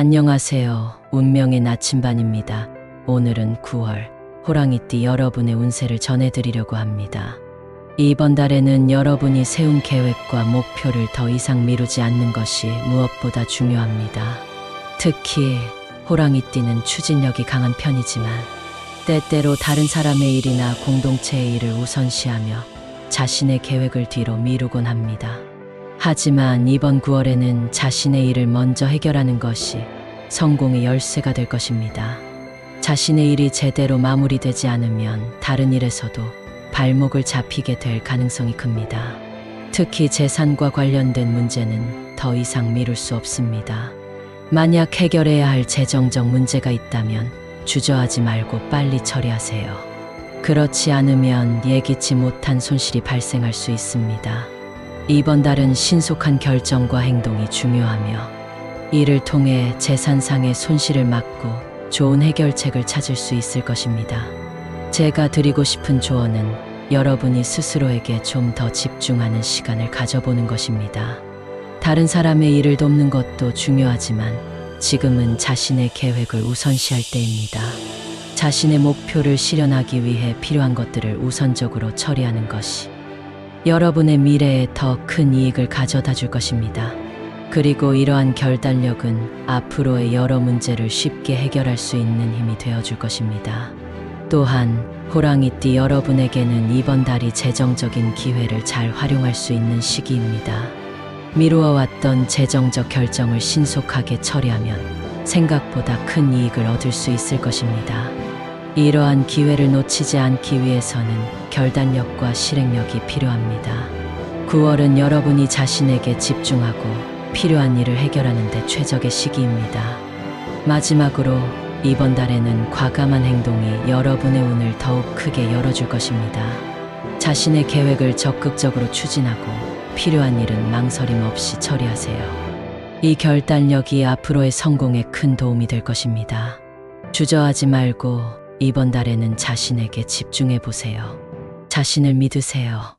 안녕하세요. 운명의 나침반입니다. 오늘은 9월 호랑이띠 여러분의 운세를 전해드리려고 합니다. 이번 달에는 여러분이 세운 계획과 목표를 더 이상 미루지 않는 것이 무엇보다 중요합니다. 특히 호랑이띠는 추진력이 강한 편이지만 때때로 다른 사람의 일이나 공동체의 일을 우선시하며 자신의 계획을 뒤로 미루곤 합니다. 하지만 이번 9월에는 자신의 일을 먼저 해결하는 것이 성공의 열쇠가 될 것입니다. 자신의 일이 제대로 마무리되지 않으면 다른 일에서도 발목을 잡히게 될 가능성이 큽니다. 특히 재산과 관련된 문제는 더 이상 미룰 수 없습니다. 만약 해결해야 할 재정적 문제가 있다면 주저하지 말고 빨리 처리하세요. 그렇지 않으면 예기치 못한 손실이 발생할 수 있습니다. 이번 달은 신속한 결정과 행동이 중요하며 이를 통해 재산상의 손실을 막고 좋은 해결책을 찾을 수 있을 것입니다. 제가 드리고 싶은 조언은 여러분이 스스로에게 좀 더 집중하는 시간을 가져보는 것입니다. 다른 사람의 일을 돕는 것도 중요하지만 지금은 자신의 계획을 우선시할 때입니다. 자신의 목표를 실현하기 위해 필요한 것들을 우선적으로 처리하는 것이 여러분의 미래에 더 큰 이익을 가져다 줄 것입니다. 그리고 이러한 결단력은 앞으로의 여러 문제를 쉽게 해결할 수 있는 힘이 되어 줄 것입니다. 또한 호랑이띠 여러분에게는 이번 달이 재정적인 기회를 잘 활용할 수 있는 시기입니다. 미루어 왔던 재정적 결정을 신속하게 처리하면 생각보다 큰 이익을 얻을 수 있을 것입니다. 이러한 기회를 놓치지 않기 위해서는 결단력과 실행력이 필요합니다. 9월은 여러분이 자신에게 집중하고 필요한 일을 해결하는 데 최적의 시기입니다. 마지막으로 이번 달에는 과감한 행동이 여러분의 운을 더욱 크게 열어줄 것입니다. 자신의 계획을 적극적으로 추진하고 필요한 일은 망설임 없이 처리하세요. 이 결단력이 앞으로의 성공에 큰 도움이 될 것입니다. 주저하지 말고 이번 달에는 자신에게 집중해 보세요. 자신을 믿으세요.